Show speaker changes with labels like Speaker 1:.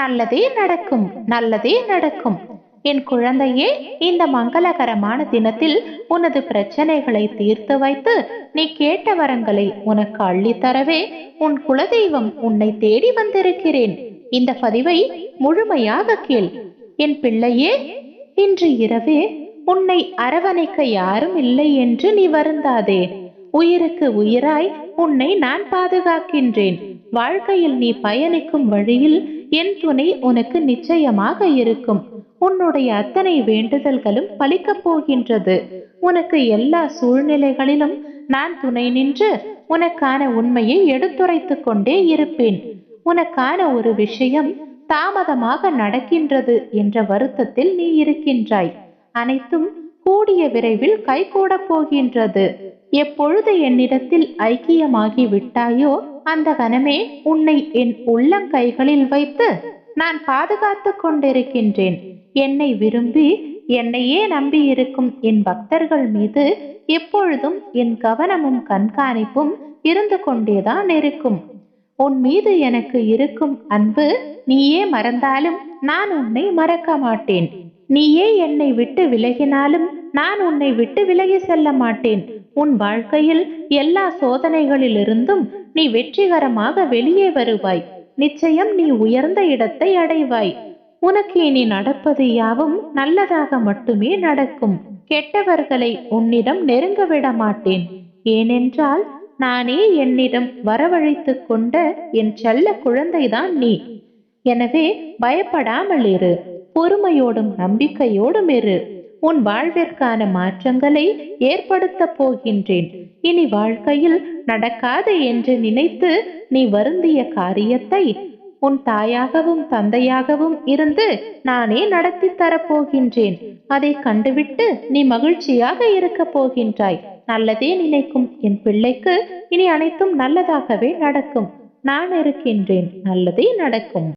Speaker 1: நல்லதே நடக்கும் நல்லதே நடக்கும். என் குழந்தையே இந்த மங்களகரமான தினத்தில் உனது பிரச்சனைகளை தீர்த்து வைத்து நீ கேட்ட வரங்களை உனக்கு அள்ளித்தரவே உன் குலதெய்வம் உன்னை தேடி வந்திருக்கிறேன். இந்த பதிவை முழுமையாக கேள். என் பிள்ளையே இன்று இரவே உன்னை அரவணைக்க யாரும் இல்லை என்று நீ வருந்தாதே. உயிருக்கு உயிராய் உன்னை நான் பாதுகாக்கின்றேன். வாழ்க்கையில் நீ பயணிக்கும் வழியில் என் துணை உனக்கு நிச்சயமாக இருக்கும். உன்னுடைய அத்தனை வேண்டுதல்களும் பலிக்கப் போகின்றது. உனக்கு எல்லா சூழ்நிலைகளிலும் நான் துணை நின்று உனக்கான உண்மையை எடுத்துரைத்துக் கொண்டே இருப்பேன். உனக்கான ஒரு விஷயம் தாமதமாக நடக்கின்றது என்ற வருத்தத்தில் நீ இருக்கின்றாய். அனைத்தும் கூடிய விரைவில் கைகூடப் போகின்றது. எப்பொழுது என்னிடத்தில் ஐக்கியமாகி விட்டாயோ அந்த கணமே உன்னை என் உள்ளங்கைகளில் வைத்து நான் பாதுகாத்துக் கொண்டிருக்கின்றேன். என்னை விரும்பி என்னையே நம்பி இருக்கும் என் பக்தர்கள் மீது எப்பொழுதும் என் கவனமும் கண்காணிப்பும் இருந்து கொண்டேதான் இருக்கும். உன் மீது எனக்கு இருக்கும் அன்பு நீயே மறந்தாலும் நான் உன்னை மறக்க மாட்டேன். நீயே என்னை விட்டு விலகினாலும் நான் உன்னை விட்டு விலகி செல்ல மாட்டேன். உன் வாழ்க்கையில் எல்லா சோதனைகளிலிருந்தும் நீ வெற்றிகரமாக வெளியே வருவாய். நிச்சயம் நீ உயர்ந்த இடத்தை அடைவாய். உனக்கு இனி நடப்பது யாவும் நல்லதாக மட்டுமே நடக்கும். கெட்டவர்களை உன்னிடம் நெருங்க விட மாட்டேன். ஏனென்றால் நானே என்னிடம் வரவழைத்துக் கொண்ட என் செல்ல குழந்தைதான் நீ. எனவே பயப்படாமல் இரு. பொறுமையோடும் நம்பிக்கையோடும் இரு. உன் வாழ்விற்கான மாற்றங்களை ஏற்படுத்த போகின்றேன். இனி வாழ்க்கையில் நடக்காது என்று நினைத்து நீ வருந்திய காரியத்தை உன் தாயாகவும் தந்தையாகவும் இருந்து நானே நடத்தி தரப்போகின்றேன் அதை கண்டுவிட்டு நீ மகிழ்ச்சியாக இருக்க போகின்றாய். நல்லதே நினைக்கும் என் பிள்ளைக்கு இனி அனைத்தும் நல்லதாகவே நடக்கும். நான் இருக்கின்றேன். நல்லதே நடக்கும்.